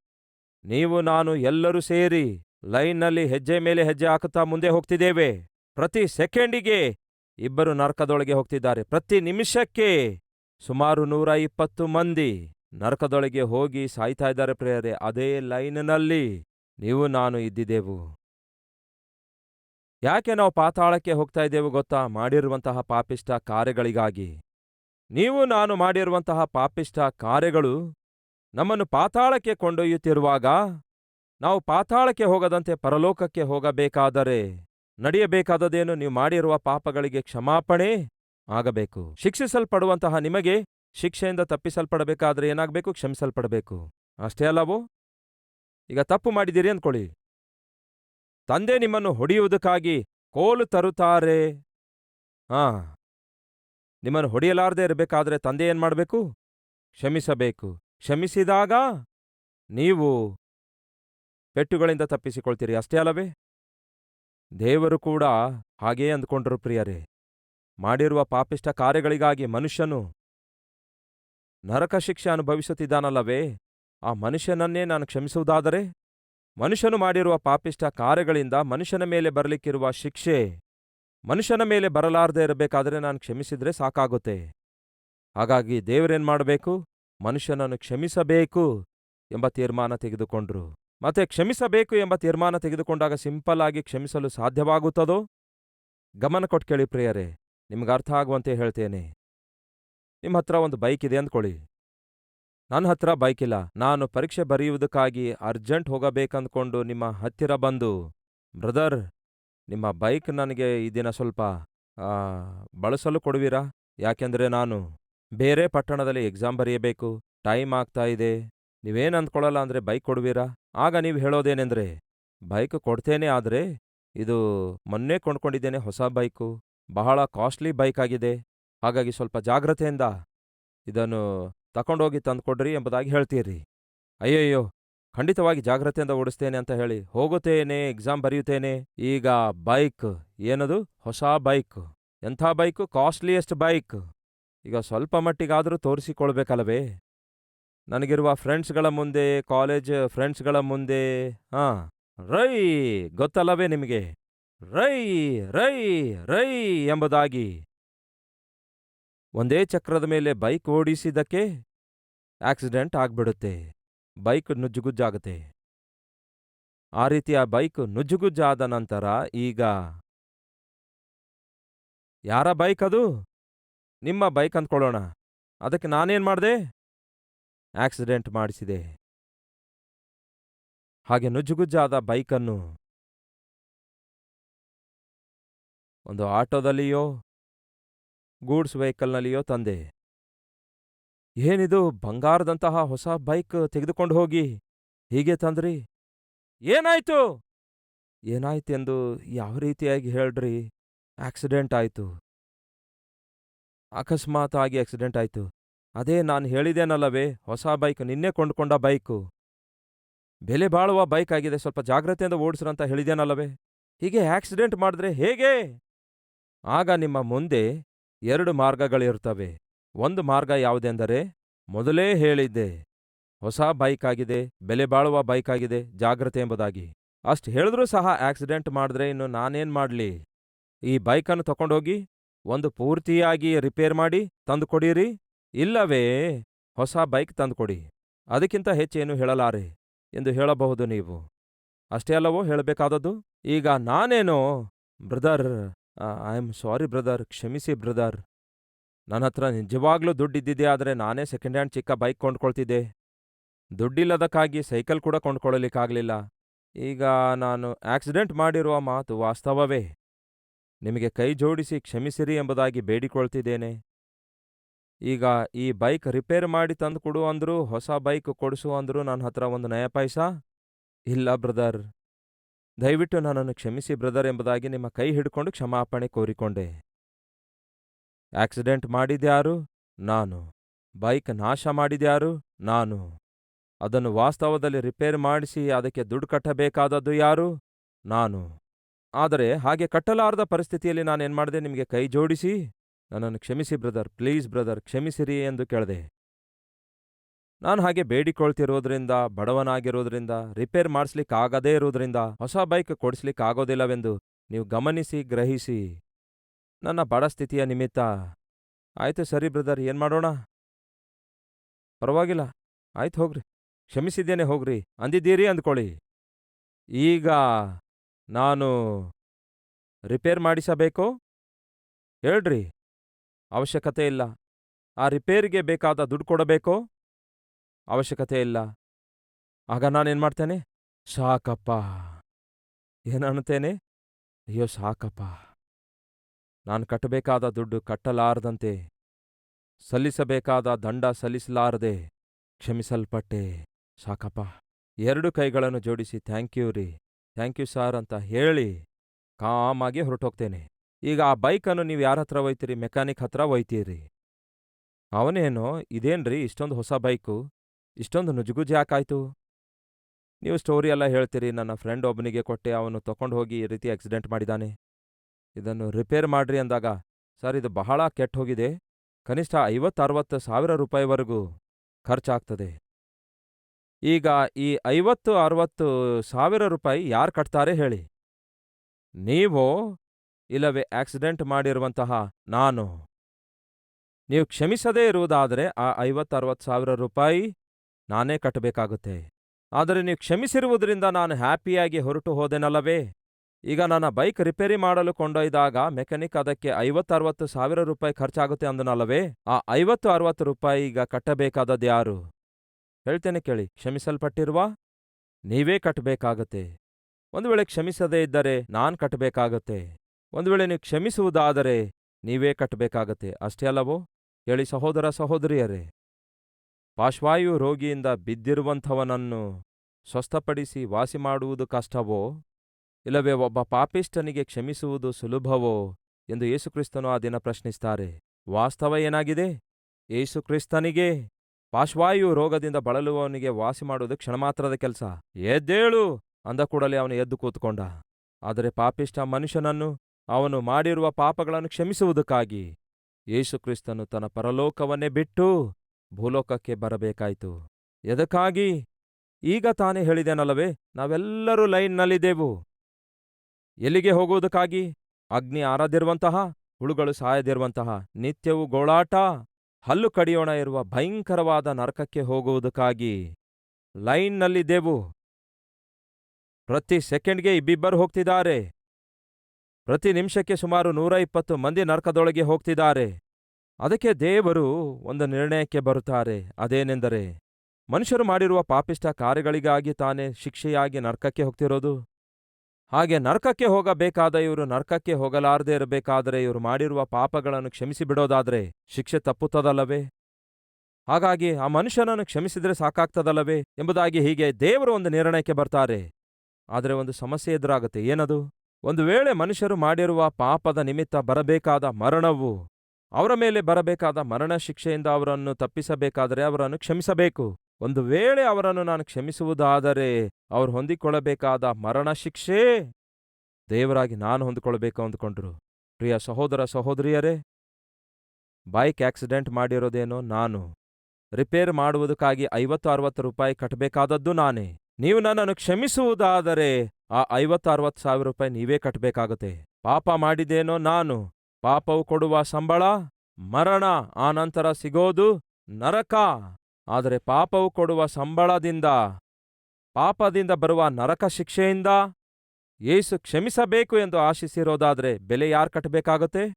ನೀವು ನಾನು ಎಲ್ಲರೂ ಸೇರಿ ಲೈನ್ನಲ್ಲಿ ಹೆಜ್ಜೆ ಮೇಲೆ ಹೆಜ್ಜೆ ಹಾಕುತ್ತಾ ಮುಂದೆ ಹೋಗ್ತಿದ್ದೇವೆ. ಪ್ರತಿ ಸೆಕೆಂಡಿಗೆ ಇಬ್ಬರು ನರಕದೊಳಗೆ ಹೋಗ್ತಿದ್ದಾರೆ. ಪ್ರತಿ ನಿಮಿಷಕ್ಕೆ ಸುಮಾರು ನೂರ ಇಪ್ಪತ್ತು ಮಂದಿ ನರಕದೊಳಗೆ ಹೋಗಿ ಸಾಯ್ತಾ ಇದ್ದಾರೆ ಪ್ರೇಯರೆ. ಅದೇ ಲೈನ್ನಲ್ಲಿ ನೀವು ನಾನು ಇದ್ದಿದ್ದೆವು. ಯಾಕೆ ನಾವು ಪಾತಾಳಕ್ಕೆ ಹೋಗ್ತಾ ಇದ್ದೇವೆ ಗೊತ್ತಾ? ಮಾಡಿರುವಂತಹ ಪಾಪಿಷ್ಟ ಕಾರ್ಯಗಳಿಗಾಗಿ. ನೀವು ನಾನು ಮಾಡಿರುವಂತಹ ಪಾಪಿಷ್ಟ ಕಾರ್ಯಗಳು ನಮ್ಮನ್ನು ಪಾತಾಳಕ್ಕೆ ಕೊಂಡೊಯ್ಯುತ್ತಿರುವಾಗ ನಾವು ಪಾತಾಳಕ್ಕೆ ಹೋಗದಂತೆ ಪರಲೋಕಕ್ಕೆ ಹೋಗಬೇಕಾದರೆ ನಡೆಯಬೇಕಾದದೇನು ನೀವು ಮಾಡಿರುವ ಪಾಪಗಳಿಗೆ ಕ್ಷಮಾಪಣೆ ಆಗಬೇಕು. ಶಿಕ್ಷಿಸಲ್ಪಡುವಂತಹ ನಿಮಗೆ ಶಿಕ್ಷೆಯಿಂದ ತಪ್ಪಿಸಲ್ಪಡಬೇಕಾದ್ರೆ ಏನಾಗಬೇಕು? ಕ್ಷಮಿಸಲ್ಪಡಬೇಕು. ಅಷ್ಟೇ ಅಲ್ಲವೋ? ಈಗ ತಪ್ಪು ಮಾಡಿದ್ದೀರಿ ಅಂದ್ಕೊಳ್ಳಿ. ತಂದೆ ನಿಮ್ಮನ್ನು ಹೊಡೆಯುವುದಕ್ಕಾಗಿ ಕೋಲು ತರುತ್ತಾರೆ. ಆ ನಿಮ್ಮನ್ನು ಹೊಡೆಯಲಾರದೆ ಇರಬೇಕಾದ್ರೆ ತಂದೆ ಏನು ಮಾಡಬೇಕು? ಕ್ಷಮಿಸಬೇಕು. ಕ್ಷಮಿಸಿದಾಗ ನೀವು ಪೆಟ್ಟುಗಳಿಂದ ತಪ್ಪಿಸಿಕೊಳ್ತೀರಿ, ಅಷ್ಟೇ ಅಲ್ಲವೇ? ದೇವರು ಕೂಡ ಹಾಗೇ ಅಂದ್ಕೊಂಡ್ರು ಪ್ರಿಯರೇ. ಮಾಡಿರುವ ಪಾಪಿಷ್ಟ ಕಾರ್ಯಗಳಿಗಾಗಿ ಮನುಷ್ಯನು ನರಕ ಶಿಕ್ಷೆ ಅನುಭವಿಸುತ್ತಿದ್ದಾನಲ್ಲವೇ? ಆ ಮನುಷ್ಯನನ್ನೇ ನಾನು ಕ್ಷಮಿಸುವುದಾದರೆ? ಮನುಷ್ಯನು ಮಾಡಿರುವ ಪಾಪಿಷ್ಟ ಕಾರ್ಯಗಳಿಂದ ಮನುಷ್ಯನ ಮೇಲೆ ಬರಲಿಕ್ಕಿರುವ ಶಿಕ್ಷೆ ಮನುಷ್ಯನ ಮೇಲೆ ಬರಲಾರದೆ ಇರಬೇಕಾದ್ರೆ ನಾನು ಕ್ಷಮಿಸಿದ್ರೆ ಸಾಕಾಗುತ್ತೆ. ಹಾಗಾಗಿ ದೇವರೇನ್ ಮಾಡಬೇಕು? ಮನುಷ್ಯನನ್ನು ಕ್ಷಮಿಸಬೇಕು ಎಂಬ ತೀರ್ಮಾನ ತೆಗೆದುಕೊಂಡ್ರು. ಮತ್ತೆ ಕ್ಷಮಿಸಬೇಕು ಎಂಬ ತೀರ್ಮಾನ ತೆಗೆದುಕೊಂಡಾಗ ಸಿಂಪಲ್ ಆಗಿ ಕ್ಷಮಿಸಲು ಸಾಧ್ಯವಾಗುತ್ತದೋ? ಗಮನ ಕೊಟ್ಟು ಕೇಳಿ ಪ್ರಿಯರೇ, ನಿಮ್ಗೆ ಅರ್ಥ ಆಗುವಂತೆ ಹೇಳ್ತೇನೆ. ನಿಮ್ಮ ಹತ್ರ ಒಂದು ಬೈಕ್ ಇದೆ ಅಂದ್ಕೊಳ್ಳಿ. ನನ್ನ ಹತ್ರ ಬೈಕ್ ಇಲ್ಲ ನಾನು ಪರೀಕ್ಷೆ ಬರೆಯುವುದಕ್ಕಾಗಿ ಅರ್ಜೆಂಟ್ ಹೋಗಬೇಕಂದ್ಕೊಂಡು ನಿಮ್ಮ ಹತ್ತಿರ ಬಂದು, ಬ್ರದರ್, ನಿಮ್ಮ ಬೈಕ್ ನನಗೆ ಈ ದಿನ ಸ್ವಲ್ಪ ಬಳಸಲು ಕೊಡುವಿರಾ? ಯಾಕೆಂದರೆ ನಾನು ಬೇರೆ ಪಟ್ಟಣದಲ್ಲಿ ಎಕ್ಸಾಮ್ ಬರೆಯಬೇಕು, ಟೈಮ್ ಆಗ್ತಾ ಇದೆ, ನೀವೇನ್ ಅಂದ್ಕೊಳ್ಳಲ್ಲ ಅಂದ್ರೆ ಬೈಕ್ ಕೊಡುವಿರಾ? ಆಗ ನೀವು ಹೇಳೋದೇನೆಂದ್ರೆ, ಬೈಕ್ ಕೊಡ್ತೇನೆ ಆದ್ರೆ ಇದು ಮೊನ್ನೆ ಕೊಂಡ್ಕೊಂಡಿದ್ದೇನೆ ಹೊಸ ಬೈಕು, ಬಹಳ ಕಾಸ್ಟ್ಲಿ ಬೈಕ್ ಆಗಿದೆ, ಹಾಗಾಗಿ ಸ್ವಲ್ಪ ಜಾಗ್ರತೆಯಿಂದ ಇದನ್ನು ತಕೊಂಡೋಗಿ ತಂದುಕೊಡ್ರಿ ಎಂಬುದಾಗಿ ಹೇಳ್ತೀರಿ. ಅಯ್ಯಯ್ಯೋ, ಖಂಡಿತವಾಗಿ ಜಾಗ್ರತೆಯಿಂದ ಓಡಿಸ್ತೇನೆ ಅಂತ ಹೇಳಿ ಹೋಗುತ್ತೇನೆ ಎಕ್ಸಾಮ್ ಬರೆಯುತ್ತೇನೆ. ಈಗ ಬೈಕ್ ಏನದು? ಹೊಸ ಬೈಕ್ ಎಂಥ ಬೈಕು ಕಾಸ್ಟ್ಲಿಯೆಸ್ಟ್ ಬೈಕ್ ಈಗ ಸ್ವಲ್ಪ ಮಟ್ಟಿಗಾದರೂ ತೋರಿಸಿಕೊಳ್ಬೇಕಲ್ಲವೇ? ನನಗಿರುವ ಫ್ರೆಂಡ್ಸ್ಗಳ ಮುಂದೆ ಕಾಲೇಜ್ ಫ್ರೆಂಡ್ಸ್ಗಳ ಮುಂದೆ, ಹಾಂ, ರೈ, ಗೊತ್ತಲ್ಲವೇ ನಿಮಗೆ? ರೈ ರೈ ರೈ ಎಂಬುದಾಗಿ ಒಂದೇ ಚಕ್ರದ ಮೇಲೆ ಬೈಕ್ ಓಡಿಸಿದ್ದಕ್ಕೆ ಆಕ್ಸಿಡೆಂಟ್ ಆಗ್ಬಿಡುತ್ತೆ. ಬೈಕ್ ನುಜ್ಜುಗುಜ್ಜಾಗುತ್ತೆ. ಆ ರೀತಿ ಆ ಬೈಕ್ ನುಜ್ಜುಗುಜ್ಜಾದ ನಂತರ ಈಗ ಯಾರ ಬೈಕ್ ಅದು? ನಿಮ್ಮ ಬೈಕ್ ಅಂದ್ಕೊಳ್ಳೋಣ. ಅದಕ್ಕೆ ನಾನೇನು ಮಾಡಿದೆ? ಆಕ್ಸಿಡೆಂಟ್ ಮಾಡಿಸಿದೆ. ಹಾಗೆ ನುಜ್ಜುಗುಜ್ಜಾದ ಬೈಕನ್ನು ಒಂದು ಆಟೋದಲ್ಲಿಯೋ ಗೂಡ್ಸ್ ವೆಹಿಕಲ್ನಲ್ಲಿಯೋ ತಂದೆ. ಏನಿದು ಬಂಗಾರದಂತಹ ಹೊಸ ಬೈಕ್ ತೆಗೆದುಕೊಂಡು ಹೋಗಿ? ಹೀಗೆ ತಂದ್ರಿ? ಏನಾಯ್ತು? ಏನಾಯ್ತೆಂದು ಯಾವ ರೀತಿಯಾಗಿ ಹೇಳ್ರಿ? ಆಕ್ಸಿಡೆಂಟ್ ಆಯ್ತು. ಅಕಸ್ಮಾತ್ ಆಗಿ ಆಕ್ಸಿಡೆಂಟ್ ಆಯ್ತು. ಅದೇ ನಾನು ಹೇಳಿದೇನಲ್ಲವೇ ಹೊಸ ಬೈಕ್ ನಿನ್ನೆ ಕೊಂಡ್ಕೊಂಡ ಬೈಕು. ಬೆಲೆ ಬಾಳುವ ಬೈಕ್ ಆಗಿದೆ, ಸ್ವಲ್ಪ ಜಾಗ್ರತೆಯಿಂದ ಓಡಿಸ್ರಂತ ಹೇಳಿದೇನಲ್ಲವೇ ಹೀಗೆ ಆಕ್ಸಿಡೆಂಟ್ ಮಾಡಿದ್ರೆ ಹೇಗೆ? ಆಗ ನಿಮ್ಮ ಮುಂದೆ ಎರಡು ಮಾರ್ಗಗಳಿರುತ್ತವೆ. ಒಂದು ಮಾರ್ಗ ಯಾವುದೆಂದರೆ, ಮೊದಲೇ ಹೇಳಿದ್ದೆ, ಹೊಸ ಬೈಕ್ ಆಗಿದೆ ಬೆಲೆ ಬಾಳುವ ಬೈಕ್ ಆಗಿದೆ ಜಾಗ್ರತೆ ಎಂಬುದಾಗಿ. ಅಷ್ಟು ಹೇಳಿದ್ರೂ ಸಹ ಆಕ್ಸಿಡೆಂಟ್ ಮಾಡಿದ್ರೆ ಇನ್ನು ನಾನೇನ್ ಮಾಡಲಿ? ಈ ಬೈಕನ್ನು ತಕೊಂಡೋಗಿ ಒಂದು ಪೂರ್ತಿಯಾಗಿ ರಿಪೇರ್ ಮಾಡಿ ತಂದುಕೊಡೀರಿ? ಇಲ್ಲವೇ? ಹೊಸ ಬೈಕ್ ತಂದುಕೊಡಿ. ಅದಕ್ಕಿಂತ ಹೆಚ್ಚೇನು ಹೇಳಲಾರೆ ಎಂದು ಹೇಳಬಹುದು ನೀವು. ಅಷ್ಟೇ ಅಲ್ಲವೋ ಹೇಳಬೇಕಾದದ್ದು? ಈಗ ನಾನೇನೋ brother I am sorry brother ಕ್ಷಮಿಸಿ ಬ್ರದರ್ ನನ್ನ ಹತ್ರ ನಿಜವಾಗ್ಲೂ ದುಡ್ಡಿದ್ದಿದೆ ಆದರೆ ನಾನೇ ಸೆಕೆಂಡ್ ಹ್ಯಾಂಡ್ ಚಿಕ್ಕ ಬೈಕ್ ಕೊಂಡ್ಕೊಳ್ತಿದ್ದೆ. ದುಡ್ಡಿಲ್ಲದಕ್ಕಾಗಿ ಸೈಕಲ್ ಕೂಡ ಕೊಂಡ್ಕೊಳ್ಳಲಿಕ್ಕಾಗಲಿಲ್ಲ ಈಗ ನಾನು ಆಕ್ಸಿಡೆಂಟ್ ಮಾಡಿರುವ ಮಾತು ವಾಸ್ತವವೇ. ನಿಮಗೆ ಕೈ ಜೋಡಿಸಿ ಕ್ಷಮಿಸಿರಿ ಎಂಬುದಾಗಿ ಬೇಡಿಕೊಳ್ತಿದ್ದೇನೆ. ಈಗ ಈ ಬೈಕ್ ರಿಪೇರ್ ಮಾಡಿ ತಂದು ಕೊಡು ಅಂದ್ರು, ಹೊಸ ಬೈಕ್ ಕೊಡಿಸು ಅಂದ್ರು ನನ್ನ ಹತ್ರ ಒಂದು ನಯ ಪೈಸಾ ಇಲ್ಲ ಬ್ರದರ್ ದಯವಿಟ್ಟು ನನ್ನನ್ನು ಕ್ಷಮಿಸಿ, ಬ್ರದರ್ ಎಂಬುದಾಗಿ ನಿಮ್ಮ ಕೈ ಹಿಡ್ಕೊಂಡು ಕ್ಷಮಾಪಣೆ ಕೋರಿಕೊಂಡೆ. ಆಕ್ಸಿಡೆಂಟ್ ಮಾಡಿದ್ಯಾರು? ನಾನು. ಬೈಕ್ ನಾಶ ಮಾಡಿದ್ಯಾರು? ನಾನು. ಅದನ್ನು ವಾಸ್ತವದಲ್ಲಿ ರಿಪೇರ್ ಮಾಡಿಸಿ, ಅದಕ್ಕೆ ದುಡ್ಡು ಕಟ್ಟಬೇಕಾದದ್ದು ಯಾರು? ನಾನು. ಆದರೆ ಹಾಗೆ ಕಟ್ಟಲಾರದ ಪರಿಸ್ಥಿತಿಯಲ್ಲಿ ನಾನೇನ್ಮಾಡಿದೆ? ನಿಮಗೆ ಕೈ ಜೋಡಿಸಿ? ನನ್ನನ್ನು ಕ್ಷಮಿಸಿ, ಬ್ರದರ್. ಪ್ಲೀಸ್ ಬ್ರದರ್, ಕ್ಷಮಿಸಿರಿ ಎಂದು ಕೇಳಿದೆ. ನಾನು ಹಾಗೆ ಬೇಡಿಕೊಳ್ತಿರೋದ್ರಿಂದ, ಬಡವನಾಗಿರೋದ್ರಿಂದ, ರಿಪೇರ್ ಮಾಡಿಸ್ಲಿಕ್ಕಾಗದೇ ಇರೋದ್ರಿಂದ, ಹೊಸ ಬೈಕ್ ಕೊಡಿಸ್ಲಿಕ್ಕಾಗೋದಿಲ್ಲವೆಂದು ನೀವು ಗಮನಿಸಿ, ಗ್ರಹಿಸಿ. ನನ್ನ ಬಡ ಸ್ಥಿತಿಯ ನಿಮಿತ್ತ. ಆಯ್ತು ಸರಿ ಬ್ರದರ್, ಏನ್ ಮಾಡೋಣ? ಪರವಾಗಿಲ್ಲ. ಆಯ್ತು ಹೋಗ್ರಿ. ಕ್ಷಮಿಸಿದ್ದೇನೆ ಹೋಗ್ರಿ. ಅಂದಿದ್ದೀರಿ ಅಂದ್ಕೊಳ್ಳಿ. ಈಗ ನಾನು ರಿಪೇರ್ ಮಾಡಿಸಬೇಕೋ? ಹೇಳ್ರಿ. ಅವಶ್ಯಕತೆ ಇಲ್ಲ. ಆ ರಿಪೇರಿಗೆ ಬೇಕಾದ ದುಡ್ಡು ಕೊಡಬೇಕೋ? ಅವಶ್ಯಕತೆ ಇಲ್ಲ. ಆಗ ನಾನೇನು ಮಾಡ್ತೇನೆ ಸಾಕಪ್ಪ. ಏನನ್ನುತ್ತೇನೆ? ಅಯ್ಯೋ, ಸಾಕಪ್ಪ. ನಾನು ಕಟ್ಟಬೇಕಾದ ದುಡ್ಡು ಕಟ್ಟಲಾರದಂತೆ, ಸಲ್ಲಿಸಬೇಕಾದ ದಂಡ ಸಲ್ಲಿಸಲಾರದೆ ಕ್ಷಮಿಸಲ್ಪಟ್ಟೆ. ಸಾಕಪ್ಪ. ಎರಡು ಕೈಗಳನ್ನು ಜೋಡಿಸಿ, ಥ್ಯಾಂಕ್ ಯು ರೀ. ಥ್ಯಾಂಕ್ ಯು ಸರ್ ಅಂತ ಹೇಳಿ ಕಾಮಾಗಿ ಹೊರಟೋಗ್ತೇನೆ. ಈಗ ಆ ಬೈಕನ್ನು ನೀವು ಯಾರ ಹತ್ರ ಒಯ್ತೀರಿ ಮೆಕ್ಯಾನಿಕ್ ಹತ್ರ ಒಯ್ತೀರಿ ಅವನೇನೋ, ಇದೇನ್ರಿ, ಇಷ್ಟೊಂದು ಹೊಸ ಬೈಕು? ಇಷ್ಟೊಂದು ನುಜುಗುಜು ಯಾಕಾಯ್ತು? ನೀವು ಸ್ಟೋರಿ ಎಲ್ಲ ಹೇಳ್ತೀರಿ, ನನ್ನ ಫ್ರೆಂಡ್ ಒಬ್ಬನಿಗೆ ಕೊಟ್ಟೆ, ಅವನು ತಗೊಂಡು ಹೋಗಿ ಈ ರೀತಿ ಆಕ್ಸಿಡೆಂಟ್ ಮಾಡಿದಾನೆ. ಇದನ್ನು ರಿಪೇರ್ ಮಾಡ್ರಿ ಅಂದಾಗ, ಸರ್, ಇದು ಬಹಳ ಕೆಟ್ಟ ಹೋಗಿದೆ. ಕನಿಷ್ಠ ಐವತ್ತರವತ್ತು ಸಾವಿರ ರೂಪಾಯಿವರೆಗೂ ಖರ್ಚಾಗ್ತದೆ. ಈಗ ಈ ಐವತ್ತು ಅರವತ್ತು ಸಾವಿರ ರೂಪಾಯಿ ಯಾರು ಕಟ್ತಾರೆ ಹೇಳಿ. ನೀವು ಇಲ್ಲವೇ ಆಕ್ಸಿಡೆಂಟ್ ಮಾಡಿರುವಂತಹ ನಾನು. ನೀವು ಕ್ಷಮಿಸದೇ ಇರುವುದಾದರೆ ಆ ಐವತ್ತು ಅರವತ್ತು ಸಾವಿರ ರೂಪಾಯಿ ನಾನೇ ಕಟ್ಟಬೇಕಾಗುತ್ತೆ. ಆದರೆ ನೀವು ಕ್ಷಮಿಸಿರುವುದರಿಂದ ನಾನು ಹ್ಯಾಪಿಯಾಗಿ ಹೊರಟು ಹೋದೆನಲ್ಲವೇ? ಈಗ ನನ್ನ ಬೈಕ್ ರಿಪೇರಿ ಮಾಡಲು ಕೊಂಡೊಯ್ದಾಗ ಮೆಕ್ಯಾನಿಕ್ ಅದಕ್ಕೆ ಐವತ್ತರವತ್ತು ಸಾವಿರ ರೂಪಾಯಿ ಖರ್ಚಾಗುತ್ತೆ ಅಂದನಲ್ಲವೇ? ಆ ಐವತ್ತು ಅರವತ್ತು ರೂಪಾಯಿ ಈಗ ಕಟ್ಟಬೇಕಾದದ್ದು ಯಾರು? ಹೇಳ್ತೇನೆ ಕೇಳಿ, ಕ್ಷಮಿಸಲ್ಪಟ್ಟಿರುವ? ನೀವೇ ಕಟ್ಟಬೇಕಾಗತ್ತೆ. ಒಂದು ವೇಳೆ ಕ್ಷಮಿಸದೇ ಇದ್ದರೆ ನಾನು ಕಟ್ಟಬೇಕಾಗತ್ತೆ. ಒಂದು ವೇಳೆ ನೀವು ಕ್ಷಮಿಸುವುದಾದರೆ ನೀವೇ ಕಟ್ಟಬೇಕಾಗತ್ತೆ. ಅಷ್ಟೇ ಅಲ್ಲವೋ? ಹೇಳಿ ಸಹೋದರ ಸಹೋದರಿಯರೇ. ಪಾಶ್ವಾಯು ರೋಗಿಯಿಂದ ಬಿದ್ದಿರುವಂಥವನನ್ನು ಸ್ವಸ್ಥಪಡಿಸಿ ವಾಸಿ ಮಾಡುವುದು ಕಷ್ಟವೋ? ಇಲ್ಲವೇ ಒಬ್ಬ ಪಾಪಿಷ್ಠನಿಗೆ ಕ್ಷಮಿಸುವುದು ಸುಲಭವೋ? ಎಂದು ಯೇಸುಕ್ರಿಸ್ತನು ಆ ದಿನ ಪ್ರಶ್ನಿಸ್ತಾರೆ. ವಾಸ್ತವ ಏನಾಗಿದೆ? ಯೇಸುಕ್ರಿಸ್ತನಿಗೆ, ಪಾಶ್ವಾಯು ರೋಗದಿಂದ ಬಳಲುವವನಿಗೆ ವಾಸಿ ಮಾಡುವುದು ಕ್ಷಣಮಾತ್ರದ ಕೆಲಸ. ಎದ್ದೇಳು! ಅಂದ ಕೂಡಲೇ ಅವನು ಎದ್ದು ಕೂತ್ಕೊಂಡ. ಆದರೆ ಪಾಪಿಷ್ಠ ಮನುಷ್ಯನನ್ನು ಅವನು ಮಾಡಿರುವ ಪಾಪಗಳನ್ನು ಕ್ಷಮಿಸುವುದಕ್ಕಾಗಿ ಯೇಸುಕ್ರಿಸ್ತನು ತನ್ನ ಪರಲೋಕವನ್ನೇ ಬಿಟ್ಟು ಭೂಲೋಕಕ್ಕೆ ಬರಬೇಕಾಯಿತು. ಎದಕ್ಕಾಗಿ? ಈಗ ತಾನೇ ಹೇಳಿದೆನಲ್ಲವೇ, ನಾವೆಲ್ಲರೂ ಲೈನ್ನಲ್ಲಿದ್ದೆವು. ಎಲ್ಲಿಗೆ ಹೋಗುವುದಕ್ಕಾಗಿ? ಅಗ್ನಿ ಆರದಿರುವಂತಹ ಹುಳುಗಳು ಸಾಯದಿರುವಂತಹ, ನಿತ್ಯವೂ ಗೋಳಾಟ, ಹಲ್ಲು ಕಡಿಯೋಣ ಇರುವ ಭಯಂಕರವಾದ ನರಕಕ್ಕೆ ಹೋಗುವುದಕ್ಕಾಗಿ ಲೈನ್ನಲ್ಲಿದ್ದೆವು. ಪ್ರತಿ ಸೆಕೆಂಡ್ಗೆ ಇಬ್ಬಿಬ್ಬರು ಹೋಗ್ತಿದ್ದಾರೆ. ಪ್ರತಿ ನಿಮಿಷಕ್ಕೆ ಸುಮಾರು ನೂರ ಇಪ್ಪತ್ತು ಮಂದಿ ನರಕದೊಳಗೆ ಹೋಗ್ತಿದ್ದಾರೆ. ಅದಕ್ಕೆ ದೇವರು ಒಂದು ನಿರ್ಣಯಕ್ಕೆ ಬರುತ್ತಾರೆ. ಅದೇನೆಂದರೆ, ಮನುಷ್ಯರು ಮಾಡಿರುವ ಪಾಪಿಷ್ಟ ಕಾರ್ಯಗಳಿಗಾಗಿ ತಾನೇ ಶಿಕ್ಷೆಯಾಗಿ ನರ್ಕಕ್ಕೆ ಹೋಗ್ತಿರೋದು? ಹಾಗೆ ನರ್ಕಕ್ಕೆ ಹೋಗಬೇಕಾದ ಇವರು ನರ್ಕಕ್ಕೆ ಹೋಗಲಾರದೆ ಇರಬೇಕಾದರೆ ಇವರು ಮಾಡಿರುವ ಪಾಪಗಳನ್ನು ಕ್ಷಮಿಸಿ ಬಿಡೋದಾದ್ರೆ ಶಿಕ್ಷೆ ತಪ್ಪುತ್ತದಲ್ಲವೇ? ಹಾಗಾಗಿ ಆ ಮನುಷ್ಯನನ್ನು ಕ್ಷಮಿಸಿದ್ರೆ ಸಾಕಾಗ್ತದಲ್ಲವೇ ಎಂಬುದಾಗಿ ಹೀಗೆ ದೇವರು ಒಂದು ನಿರ್ಣಯಕ್ಕೆ ಬರ್ತಾರೆ. ಆದರೆ ಒಂದು ಸಮಸ್ಯೆ ಎದುರಾಗುತ್ತೆ. ಏನದು? ಒಂದು ವೇಳೆ ಮನುಷ್ಯರು ಮಾಡಿರುವ ಪಾಪದ ನಿಮಿತ್ತ ಬರಬೇಕಾದ ಮರಣವು ಅವರ ಮೇಲೆ ಬರಬೇಕಾದ ಮರಣ ಶಿಕ್ಷೆಯಿಂದ ಅವರನ್ನು ತಪ್ಪಿಸಬೇಕಾದರೆ ಅವರನ್ನು ಕ್ಷಮಿಸಬೇಕು. ಒಂದು ವೇಳೆ ಅವರನ್ನು ನಾನು ಕ್ಷಮಿಸುವುದಾದರೆ ಅವರು ಹೊಂದಿಕೊಳ್ಳಬೇಕಾದ ಮರಣ ಶಿಕ್ಷೆ ದೇವರಾಗಿ ನಾನು ಹೊಂದಿಕೊಳ್ಳಬೇಕು ಅಂದುಕೊಂಡ್ರು. ಪ್ರಿಯ ಸಹೋದರ ಸಹೋದರಿಯರೇ, ಬೈಕ್ ಆಕ್ಸಿಡೆಂಟ್ ಮಾಡಿರೋದೇನೋ ನಾನು. ರಿಪೇರ್ ಮಾಡುವುದಕ್ಕಾಗಿ ಐವತ್ತು ಅರವತ್ತು ರೂಪಾಯಿ ಕಟ್ಟಬೇಕಾದದ್ದು ನಾನೇ. ನೀವು ನನ್ನನ್ನು ಕ್ಷಮಿಸುವುದಾದರೆ ಆ ಐವತ್ತು ಅರವತ್ತು ಸಾವಿರ ರೂಪಾಯಿ ನೀವೇ ಕಟ್ಟಬೇಕಾಗುತ್ತೆ. ಪಾಪ ಮಾಡಿದೇನೋ ನಾನು. ಪಾಪವು ಕೊಡುವ ಸಂಬಳ ಮರಣ ಆ ನಂತರ ಸಿಗೋದು ನರಕ. ಆದರೆ ಪಾಪವು ಕೊಡುವ ಸಂಬಳದಿಂದ, ಪಾಪದಿಂದ ಬರುವ ನರಕ ಶಿಕ್ಷೆಯಿಂದ ಏಸು ಕ್ಷಮಿಸಬೇಕು ಎಂದು ಆಶಿಸಿರೋದಾದರೆ ಬೆಲೆ ಯಾರು ಕಟ್ಟಬೇಕಾಗತ್ತೆ?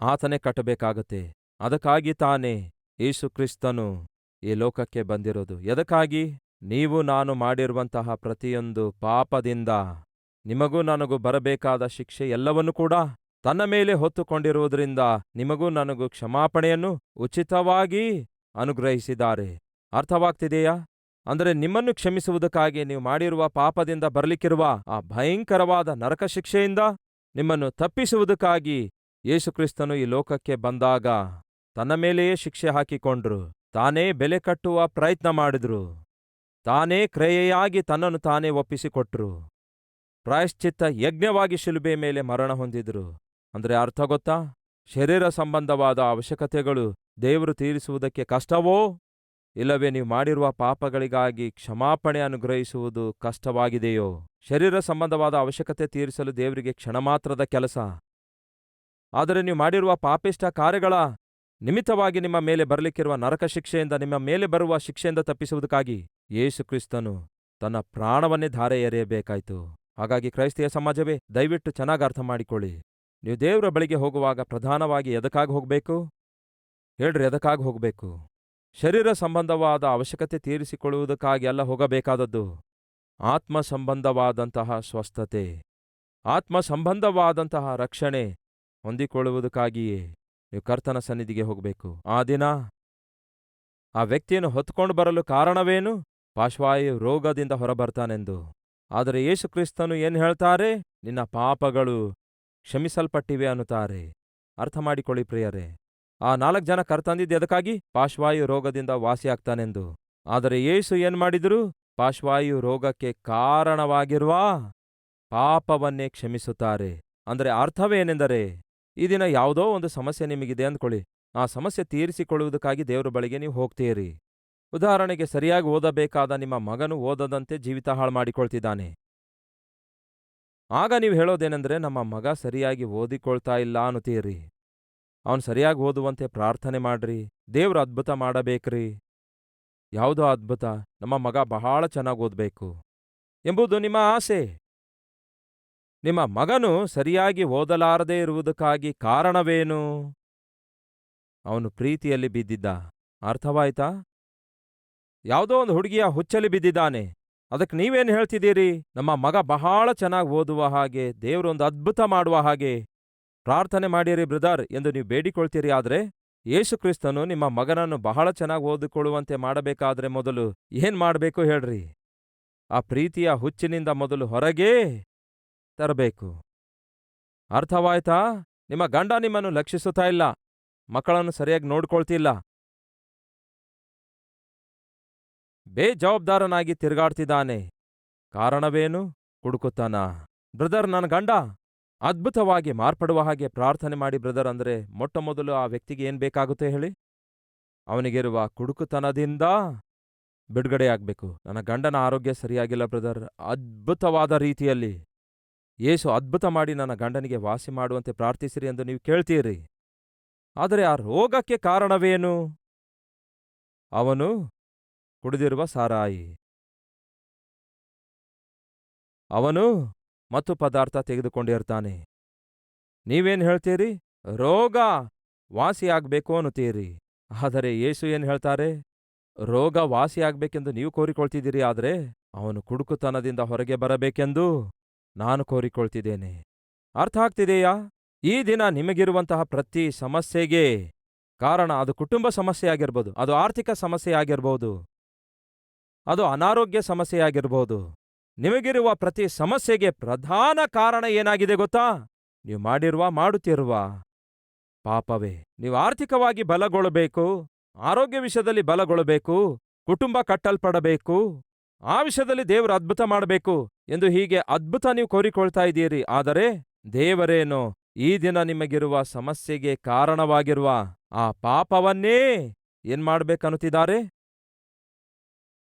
ಆತನೇ ಕಟ್ಟಬೇಕಾಗತ್ತೆ. ಅದಕ್ಕಾಗಿ ತಾನೇ ಯೇಸು ಕ್ರಿಸ್ತನು ಈ ಲೋಕಕ್ಕೆ ಬಂದಿರೋದು. ಎದಕ್ಕಾಗಿ? ನೀವು ನಾನು ಮಾಡಿರುವಂತಹ ಪ್ರತಿಯೊಂದು ಪಾಪದಿಂದ. ನಿಮಗೂ ನನಗೂ ಬರಬೇಕಾದ ಶಿಕ್ಷೆ ಎಲ್ಲವನ್ನೂ ಕೂಡ ತನ್ನ ಮೇಲೆ ಹೊತ್ತುಕೊಂಡಿರುವುದರಿಂದ ನಿಮಗೂ ನನಗೂ ಕ್ಷಮಾಪಣೆಯನ್ನು ಉಚಿತವಾಗಿ ಅನುಗ್ರಹಿಸಿದ್ದಾರೆ. ಅರ್ಥವಾಗ್ತಿದೆಯಾ? ಅಂದರೆ ನಿಮ್ಮನ್ನು ಕ್ಷಮಿಸುವುದಕ್ಕಾಗಿ ನೀವು ಮಾಡಿರುವ ಪಾಪದಿಂದ ಬರಲಿಕ್ಕಿರುವ ಆ ಭಯಂಕರವಾದ ನರಕ ಶಿಕ್ಷೆಯಿಂದ ನಿಮ್ಮನ್ನು ತಪ್ಪಿಸುವುದಕ್ಕಾಗಿ ಯೇಸುಕ್ರಿಸ್ತನು ಈ ಲೋಕಕ್ಕೆ ಬಂದಾಗ ತನ್ನ ಮೇಲೆಯೇ ಶಿಕ್ಷೆ ಹಾಕಿಕೊಂಡ್ರು. ತಾನೇ ಬೆಲೆ ಕಟ್ಟುವ ಪ್ರಯತ್ನ ಮಾಡಿದ್ರು. ತಾನೇ ಕ್ರಯೆಯಾಗಿ ತನ್ನನ್ನು ತಾನೇ ಒಪ್ಪಿಸಿಕೊಟ್ರು. ಪ್ರಾಯಶ್ಚಿತ್ತ ಯಜ್ಞವಾಗಿ ಶಿಲುಬೆ ಮೇಲೆ ಮರಣ ಹೊಂದಿದ್ರು. ಅಂದ್ರೆ ಅರ್ಥ ಗೊತ್ತಾ? ಶರೀರ ಸಂಬಂಧವಾದ ಅವಶ್ಯಕತೆಗಳು ದೇವರು ತೀರಿಸುವುದಕ್ಕೆ ಕಷ್ಟವೋ? ಇಲ್ಲವೇ ನೀವು ಮಾಡಿರುವ ಪಾಪಗಳಿಗಾಗಿ ಕ್ಷಮಾಪಣೆ ಅನುಗ್ರಹಿಸುವುದು ಕಷ್ಟವಾಗಿದೆಯೋ? ಶರೀರ ಸಂಬಂಧವಾದ ಅವಶ್ಯಕತೆ ತೀರಿಸಲು ದೇವರಿಗೆ ಕ್ಷಣಮಾತ್ರದ ಕೆಲಸ. ಆದರೆ ನೀವು ಮಾಡಿರುವ ಪಾಪಿಷ್ಟ ಕಾರ್ಯಗಳ ನಿಮಿತ್ತವಾಗಿ ನಿಮ್ಮ ಮೇಲೆ ಬರಲಿಕ್ಕಿರುವ ನರಕ ಶಿಕ್ಷೆಯಿಂದ ನಿಮ್ಮ ಮೇಲೆ ಬರುವ ಶಿಕ್ಷೆಯಿಂದ ತಪ್ಪಿಸುವುದಕ್ಕಾಗಿ ಯೇಸು ಕ್ರಿಸ್ತನು ತನ್ನ ಪ್ರಾಣವನ್ನೇ ಧಾರೆ ಎರೆಯಬೇಕಾಯಿತು ಹಾಗಾಗಿ ಕ್ರೈಸ್ತಿಯ ಸಮಾಜವೇ ದಯವಿಟ್ಟು ಚೆನ್ನಾಗಿ ಅರ್ಥ ಮಾಡಿಕೊಳ್ಳಿ. ನೀವು ದೇವರ ಬಳಿಗೆ ಹೋಗುವಾಗ ಪ್ರಧಾನವಾಗಿ ಎದಕ್ಕಾಗಿ ಹೋಗಬೇಕು? ಹೇಳ್ರಿ, ಎದಕ್ಕಾಗಿ ಹೋಗಬೇಕು? ಶರೀರ ಸಂಬಂಧವಾದ ಅವಶ್ಯಕತೆ ತೀರಿಸಿಕೊಳ್ಳುವುದಕ್ಕಾಗಿ ಅಲ್ಲ ಹೋಗಬೇಕಾದದ್ದು. ಆತ್ಮ ಸಂಬಂಧವಾದಂತಹ ಸ್ವಸ್ಥತೆ. ಆತ್ಮ ಸಂಬಂಧವಾದಂತಹ ರಕ್ಷಣೆ ಹೊಂದಿಕೊಳ್ಳುವುದಕ್ಕಾಗಿಯೇ ನೀವು ಕರ್ತನ ಸನ್ನಿಧಿಗೆ ಹೋಗಬೇಕು. ಆ ದಿನ ಆ ವ್ಯಕ್ತಿಯನ್ನು ಹೊತ್ಕೊಂಡು ಬರಲು ಕಾರಣವೇನು? ಪಾಶ್ವಾಯು ರೋಗದಿಂದ ಹೊರಬರ್ತಾನೆಂದು. ಆದರೆ ಯೇಸುಕ್ರಿಸ್ತನು ಏನು ಹೇಳ್ತಾರೆ? ನಿನ್ನ ಪಾಪಗಳು ಕ್ಷಮಿಸಲ್ಪಟ್ಟಿವೆ ಅನ್ನುತ್ತಾರೆ. ಅರ್ಥ ಮಾಡಿಕೊಳ್ಳಿ ಪ್ರಿಯರೇ, ಆ ನಾಲ್ಕು ಜನ ಕರ್ತಂದಿದ್ದು ಎದಕ್ಕಾಗಿ? ಪಾಶ್ವಾಯು ರೋಗದಿಂದ ವಾಸಿಯಾಗ್ತಾನೆಂದು. ಆದರೆ ಯೇಸು ಏನ್ ಮಾಡಿದ್ರು? ಪಾಶ್ವಾಯು ರೋಗಕ್ಕೆ ಕಾರಣವಾಗಿರುವ ಪಾಪವನ್ನೇ ಕ್ಷಮಿಸುತ್ತಾರೆ. ಅಂದರೆ ಅರ್ಥವೇನೆಂದರೆ, ಈ ದಿನ ಯಾವುದೋ ಒಂದು ಸಮಸ್ಯೆ ನಿಮಗಿದೆ ಅಂದ್ಕೊಳ್ಳಿ. ಆ ಸಮಸ್ಯೆ ತೀರಿಸಿಕೊಳ್ಳುವುದಕ್ಕಾಗಿ ದೇವರ ಬಳಿಗೆ ನೀವು ಹೋಗ್ತೀರಿ. ಉದಾಹರಣೆಗೆ ಸರಿಯಾಗಿ ಓದಬೇಕಾದ ನಿಮ್ಮ ಮಗನು ಓದದಂತೆ ಜೀವಿತ ಹಾಳು ಮಾಡಿಕೊಳ್ತಿದ್ದಾನೆ. ಆಗ ನೀವು ಹೇಳೋದೇನೆಂದರೆ, ನಮ್ಮ ಮಗ ಸರಿಯಾಗಿ ಓದಿಕೊಳ್ತಾ ಇಲ್ಲ ಅನ್ನುತ್ತೀರಿ. ಅವನು ಸರಿಯಾಗಿ ಓದುವಂತೆ ಪ್ರಾರ್ಥನೆ ಮಾಡ್ರಿ. ದೇವ್ರ ಅದ್ಭುತ ಮಾಡಬೇಕ್ರಿ. ಯಾವುದೋ ಅದ್ಭುತ. ನಮ್ಮ ಮಗ ಬಹಳ ಚೆನ್ನಾಗಿ ಓದಬೇಕು. ಎಂಬುದು ನಿಮ್ಮ ಆಸೆ. ನಿಮ್ಮ ಮಗನು ಸರಿಯಾಗಿ ಓದಲಾರದೇ ಇರುವುದಕ್ಕಾಗಿ ಕಾರಣವೇನು? ಅವನು ಪ್ರೀತಿಯಲ್ಲಿ ಬಿದ್ದಿದ್ದ. ಅರ್ಥವಾಯ್ತಾ? ಯಾವುದೋ ಒಂದು ಹುಡುಗಿಯ ಹುಚ್ಚಲಿ ಬಿದ್ದಿದ್ದಾನೆ. ಅದಕ್ಕೆ ನೀವೇನು ಹೇಳ್ತಿದ್ದೀರಿ? ನಮ್ಮ ಮಗ ಬಹಳ ಚೆನ್ನಾಗಿ ಓದುವ ಹಾಗೆ, ದೇವರೊಂದು ಅದ್ಭುತ ಮಾಡುವ ಹಾಗೆ ಪ್ರಾರ್ಥನೆ ಮಾಡಿರಿ ಬ್ರದರ್ ಎಂದು ನೀವು ಬೇಡಿಕೊಳ್ತೀರಿ. ಆದರೆ ಯೇಸು ಕ್ರಿಸ್ತನು ನಿಮ್ಮ ಮಗನನ್ನು ಬಹಳ ಚೆನ್ನಾಗಿ ಓದಿಕೊಳ್ಳುವಂತೆ ಮಾಡಬೇಕಾದ್ರೆ ಮೊದಲು ಏನ್ ಮಾಡಬೇಕು ಹೇಳ್ರಿ? ಆ ಪ್ರೀತಿಯ ಹುಚ್ಚಿನಿಂದ ಮೊದಲು ಹೊರಗೇ ತರಬೇಕು. ಅರ್ಥವಾಯ್ತಾ? ನಿಮ್ಮ ಗಂಡ ನಿಮ್ಮನ್ನು ಲಕ್ಷಿಸುತ್ತಾ ಇಲ್ಲ. ಮಕ್ಕಳನ್ನು ಸರಿಯಾಗಿ ನೋಡ್ಕೊಳ್ತಿಲ್ಲ. ಬೇಜವಾಬ್ದಾರನಾಗಿ ತಿರುಗಾಡ್ತಿದ್ದಾನೆ. ಕಾರಣವೇನು? ಕುಡುಕುತ್ತಾನ ಬ್ರದರ್, ನನ್ನ ಗಂಡ! ಅದ್ಭುತವಾಗಿ ಮಾರ್ಪಡುವ ಹಾಗೆ ಪ್ರಾರ್ಥನೆ ಮಾಡಿ ಬ್ರದರ್ ಅಂದ್ರೆ ಮೊಟ್ಟ ಮೊದಲು ಆ ವ್ಯಕ್ತಿಗೆ ಏನು ಬೇಕಾಗುತ್ತೆ ಹೇಳಿ? ಅವನಿಗಿರುವ ಕುಡುಕುತನದಿಂದ ಬಿಡುಗಡೆಯಾಗಬೇಕು. ನನ್ನ ಗಂಡನ ಆರೋಗ್ಯ ಸರಿಯಾಗಿಲ್ಲ ಬ್ರದರ್. ಅದ್ಭುತವಾದ ರೀತಿಯಲ್ಲಿ. ಯೇಸು ಅದ್ಭುತ ಮಾಡಿ ನನ್ನ ಗಂಡನಿಗೆ ವಾಸಿ ಮಾಡುವಂತೆ ಪ್ರಾರ್ಥಿಸಿರಿ ಎಂದು ನೀವು ಕೇಳ್ತೀರಿ. ಆದರೆ ಆ ರೋಗಕ್ಕೆ ಕಾರಣವೇನು? ಅವನು ಕುಡಿದಿರುವ ಸಾರಾಯಿ. ಅವನು ಮತ್ತು ಪದಾರ್ಥ ತೆಗೆದುಕೊಂಡಿರ್ತಾನೆ. ನೀವೇನು ಹೇಳ್ತೀರಿ? ರೋಗ ವಾಸಿಯಾಗಬೇಕು ಅನ್ನುತ್ತೀರಿ. ಆದರೆ ಯೇಸು ಏನು ಹೇಳ್ತಾರೆ? ರೋಗ ವಾಸಿಯಾಗಬೇಕೆಂದು ನೀವು ಕೋರಿಕೊಳ್ತಿದ್ದೀರಿ, ಆದರೆ ಅವನು ಕುಡುಕುತನದಿಂದ ಹೊರಗೆ ಬರಬೇಕೆಂದು ನಾನು ಕೋರಿಕೊಳ್ತಿದ್ದೇನೆ. ಅರ್ಥ ಆಗ್ತಿದೆಯಾ? ಈ ದಿನ ನಿಮಗಿರುವಂತಹ ಪ್ರತಿ ಸಮಸ್ಯೆಗೆ ಕಾರಣ ಅದು ಕುಟುಂಬ ಸಮಸ್ಯೆ ಆಗಿರ್ಬೋದು ಅದು ಆರ್ಥಿಕ ಸಮಸ್ಯೆ ಆಗಿರ್ಬೋದು ಅದು ಅನಾರೋಗ್ಯ ಸಮಸ್ಯೆ ಆಗಿರ್ಬೋದು ನಿಮಗಿರುವ ಪ್ರತಿ ಸಮಸ್ಯೆಗೆ ಪ್ರಧಾನ ಕಾರಣ ಏನಾಗಿದೆ ಗೊತ್ತಾ? ನೀವು ಮಾಡಿರುವ ಮಾಡುತ್ತಿರುವ ಪಾಪವೇ. ನೀವು ಆರ್ಥಿಕವಾಗಿ ಬಲಗೊಳ್ಳಬೇಕು, ಆರೋಗ್ಯ ವಿಷಯದಲ್ಲಿ ಬಲಗೊಳ್ಳಬೇಕು, ಕುಟುಂಬ ಕಟ್ಟಲ್ಪಡಬೇಕು, ಆ ವಿಷಯದಲ್ಲಿ ದೇವರು ಅದ್ಭುತ ಮಾಡಬೇಕು ಎಂದು ಹೀಗೆ ಅದ್ಭುತ ನೀವು ಕೋರಿಕೊಳ್ತಾ ಇದ್ದೀರಿ. ಆದರೆ ದೇವರೇನೋ ಈ ದಿನ ನಿಮಗಿರುವ ಸಮಸ್ಯೆಗೆ ಕಾರಣವಾಗಿರುವ ಆ ಪಾಪವನ್ನೇ ಏನ್ ಮಾಡ್ಬೇಕನ್ನುತ್ತಿದ್ದಾರೆ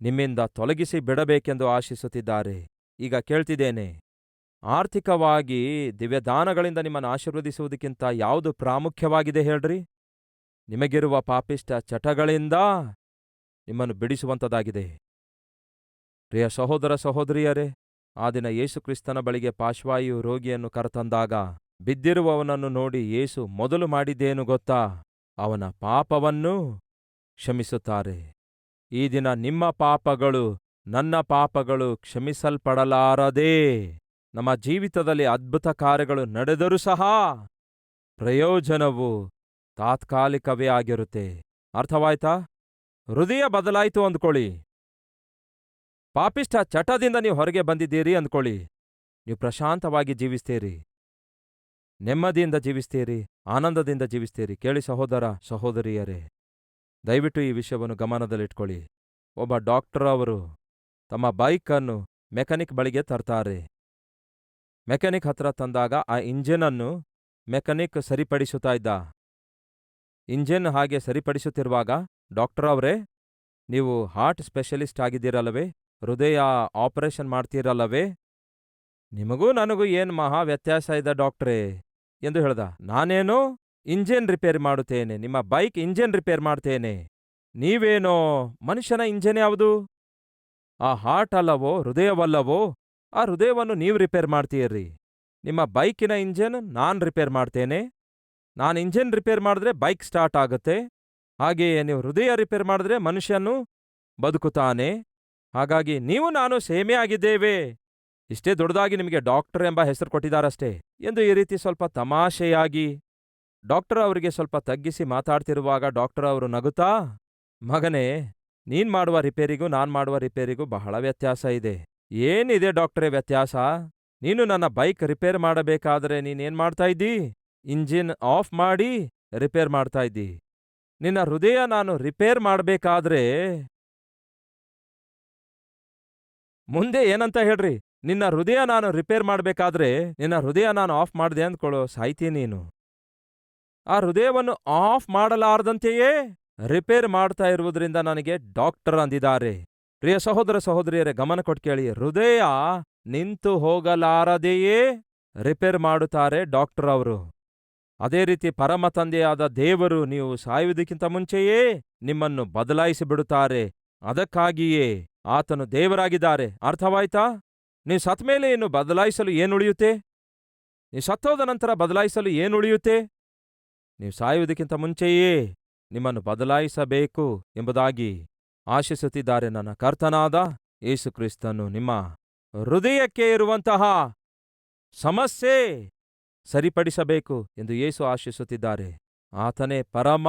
ನಿಮ್ಮಿಂದ ತೊಲಗಿಸಿ ಬಿಡಬೇಕೆಂದು ಆಶಿಸುತ್ತಿದ್ದಾರೆ. ಈಗ ಕೇಳ್ತಿದ್ದೇನೆ, ಆರ್ಥಿಕವಾಗಿ ದಿವ್ಯದಾನಗಳಿಂದ ನಿಮ್ಮನ್ನು ಆಶೀರ್ವದಿಸುವುದಕ್ಕಿಂತ ಯಾವುದು ಪ್ರಾಮುಖ್ಯವಾಗಿದೆ ಹೇಳ್ರಿ. ನಿಮಗಿರುವ ಪಾಪಿಷ್ಟ ಚಟಗಳಿಂದ ನಿಮ್ಮನ್ನು ಬಿಡಿಸುವಂಥದ್ದಾಗಿದೆ ಪ್ರಿಯ ಸಹೋದರ ಸಹೋದರಿಯರೇ, ಆ ದಿನ ಯೇಸುಕ್ರಿಸ್ತನ ಬಳಿಗೆ ಪಾಶ್ವಾಯು ರೋಗಿಯನ್ನು ಕರೆತಂದಾಗ ಬಿದ್ದಿರುವವನನ್ನು ನೋಡಿ ಯೇಸು ಮೊದಲು ಮಾಡಿದ್ದೇನು ಗೊತ್ತಾ? ಅವನ ಪಾಪವನ್ನು ಕ್ಷಮಿಸುತ್ತಾರೆ. ಈ ದಿನ ನಿಮ್ಮ ಪಾಪಗಳು, ನನ್ನ ಪಾಪಗಳು ಕ್ಷಮಿಸಲ್ಪಡಲಾರದೆ. ನಮ್ಮ ಜೀವಿತದಲ್ಲಿ ಅದ್ಭುತ ಕಾರ್ಯಗಳು ನಡೆದರೂ ಸಹ ಪ್ರಯೋಜನವು ತಾತ್ಕಾಲಿಕವೇ ಆಗಿರುತ್ತೆ. ಅರ್ಥವಾಯ್ತಾ? ಹೃದಯ ಬದಲಾಯಿತು ಅಂದ್ಕೊಳ್ಳಿ. ಪಾಪಿಷ್ಟ ಚಟದಿಂದ ನೀವು ಹೊರಗೆ ಬಂದಿದ್ದೀರಿ ಅಂದ್ಕೊಳ್ಳಿ. ನೀವು ಪ್ರಶಾಂತವಾಗಿ ಜೀವಿಸ್ತೀರಿ. ನೆಮ್ಮದಿಯಿಂದ ಜೀವಿಸ್ತೀರಿ, ಆನಂದದಿಂದ ಜೀವಿಸ್ತೀರಿ. ಕೇಳಿ ಸಹೋದರ, ಸಹೋದರಿಯರೇ. ದಯವಿಟ್ಟು ಈ ವಿಷಯವನ್ನು ಗಮನದಲ್ಲಿಟ್ಕೊಳ್ಳಿ. ಒಬ್ಬ ಡಾಕ್ಟರ್ ಅವರು ತಮ್ಮ ಬೈಕನ್ನು ಮೆಕ್ಯಾನಿಕ್ ಬಳಿಗೆ ತರ್ತಾರೆ. ಮೆಕ್ಯಾನಿಕ್ ಹತ್ರ ತಂದಾಗ ಆ ಇಂಜಿನನ್ನು ಮೆಕ್ಯಾನಿಕ್ ಸರಿಪಡಿಸುತ್ತಾ ಇದ್ದ. ಇಂಜಿನ್ ಹಾಗೆ ಸರಿಪಡಿಸುತ್ತಿರುವಾಗ ಡಾಕ್ಟರ್ ಅವರೇ, ನೀವು ಹಾರ್ಟ್ ಸ್ಪೆಷಲಿಸ್ಟ್ ಆಗಿದ್ದೀರಲ್ಲವೇ, ಹೃದಯ ಆಪರೇಷನ್ ಮಾಡ್ತೀರಲ್ಲವೇ? ನಿಮಗೂ ನನಗೂ ಏನು ಮಹಾ ವ್ಯತ್ಯಾಸ ಇದೆ ಡಾಕ್ಟ್ರೇ? ಎಂದು ಹೇಳ್ದ. ನಾನೇನೋ? ಇಂಜಿನ್ ರಿಪೇರಿ ಮಾಡುತ್ತೇನೆ, ನಿಮ್ಮ ಬೈಕ್ ಇಂಜಿನ್ ರಿಪೇರ್ ಮಾಡ್ತೇನೆ ನೀವೇನೋ ಮನುಷ್ಯನ ಇಂಜಿನ್ ಯಾವುದು? ಆ ಹಾರ್ಟ್ ಅಲ್ಲವೋ, ಹೃದಯವಲ್ಲವೋ, ಆ ಹೃದಯವನ್ನು ನೀವು ರಿಪೇರ್ ಮಾಡ್ತೀರಿ. ನಿಮ್ಮ ಬೈಕಿನ ಇಂಜಿನ್ ನಾನು ರಿಪೇರ್ ಮಾಡ್ತೇನೆ. ನಾನು ಇಂಜಿನ್ ರಿಪೇರ್ ಮಾಡಿದ್ರೆ ಬೈಕ್ ಸ್ಟಾರ್ಟ್ ಆಗುತ್ತೆ. ಹಾಗೆಯೇ ನೀವು ಹೃದಯ ರಿಪೇರ್ ಮಾಡಿದ್ರೆ ಮನುಷ್ಯನು ಬದುಕುತ್ತಾನೆ. ಹಾಗಾಗಿ ನೀವು ನಾನು ಸೇಮೇ ಆಗಿದ್ದೇವೆ. ಇಷ್ಟೇ ದೊಡ್ಡದಾಗಿ ನಿಮಗೆ ಡಾಕ್ಟರ್ ಎಂಬ ಹೆಸರು ಕೊಟ್ಟಿದ್ದಾರಷ್ಟೇ. ಎಂದು ಈ ರೀತಿ ಸ್ವಲ್ಪ ತಮಾಷೆಯಾಗಿ ಡಾಕ್ಟರ್ ಅವರಿಗೆ ಸ್ವಲ್ಪ ತಗ್ಗಿಸಿ ಮಾತಾಡ್ತಿರುವಾಗ ಡಾಕ್ಟರ್ ಅವರು ನಗುತ್ತಾ, ಮಗನೇ, ನೀನ್ ಮಾಡುವ ರಿಪೇರಿಗೂ ನಾನ್ ಮಾಡುವ ರಿಪೇರಿಗೂ ಬಹಳ ವ್ಯತ್ಯಾಸ ಇದೆ. ಏನಿದೆ ಡಾಕ್ಟರೇ ವ್ಯತ್ಯಾಸ? ನೀನು ನನ್ನ ಬೈಕ್ ರಿಪೇರ್ ಮಾಡಬೇಕಾದ್ರೆ ನೀನೇನ್ ಮಾಡ್ತಾ ಇದ್ದೀ? ಇಂಜಿನ್ ಆಫ್ ಮಾಡಿ ರಿಪೇರ್ ಮಾಡ್ತಾ ಇದ್ದೀ. ನಿನ್ನ ಹೃದಯ ನಾನು ರಿಪೇರ್ ಮಾಡಬೇಕಾದ್ರೆ ಮುಂದೆ ಏನಂತ ಹೇಳ್ರಿ? ನಿನ್ನ ಹೃದಯ ನಾನು ರಿಪೇರ್ ಮಾಡಬೇಕಾದ್ರೆ ನಿನ್ನ ಹೃದಯ ನಾನು ಆಫ್ ಮಾಡ್ದೆ ಅಂದ್ಕೊಳ್ಳೋ ಸಾಯ್ತಿ ನೀನು. ಆ ಹೃದಯವನ್ನು ಆಫ್ ಮಾಡಲಾರದಂತೆಯೇ ರಿಪೇರ್ ಮಾಡ್ತಾ ಇರುವುದರಿಂದ ನನಗೆ ಡಾಕ್ಟರ್ ಅಂದಿದ್ದಾರೆ. ಪ್ರಿಯ ಸಹೋದರ ಸಹೋದರಿಯರೇ, ಗಮನ ಕೊಟ್ಟು ಕೇಳಿ, ಹೃದಯ ನಿಂತು ಹೋಗಲಾರದೆಯೇ ರಿಪೇರ್ ಮಾಡುತ್ತಾರೆ ಡಾಕ್ಟರ್ ಅವರು. ಅದೇ ರೀತಿ ಪರಮ ತಂದೆಯಾದ ದೇವರು, ನೀವು ಸಾಯುವುದಕ್ಕಿಂತ ಮುಂಚೆಯೇ ನಿಮ್ಮನ್ನು ಬದಲಾಯಿಸಿ ಬಿಡುತ್ತಾರೆ. ಅದಕ್ಕಾಗಿಯೇ ಆತನು ದೇವರಾಗಿದ್ದಾರೆ. ಅರ್ಥವಾಯ್ತಾ? ನೀವು ಸತ್ಮೇಲೆ ಇನ್ನು ಬದಲಾಯಿಸಲು ಏನುಳಿಯುತ್ತೆ? ನೀವು ಸತ್ತೋದ ನಂತರ ಬದಲಾಯಿಸಲು ಏನುಳಿಯುತ್ತೆ? ನೀವು ಸಾಯುವುದಕ್ಕಿಂತ ಮುಂಚೆಯೇ ನಿಮ್ಮನ್ನು ಬದಲಾಯಿಸಬೇಕು ಎಂಬುದಾಗಿ ಆಶಿಸುತ್ತಿದ್ದಾರೆ ನನ್ನ ಕರ್ತನಾದ ಯೇಸುಕ್ರಿಸ್ತನು. ನಿಮ್ಮ ಹೃದಯಕ್ಕೆ ಇರುವಂತಹ ಸಮಸ್ಯೆ ಸರಿಪಡಿಸಬೇಕು ಎಂದು ಯೇಸು ಆಶಿಸುತ್ತಿದ್ದಾರೆ. ಆತನೇ ಪರಮ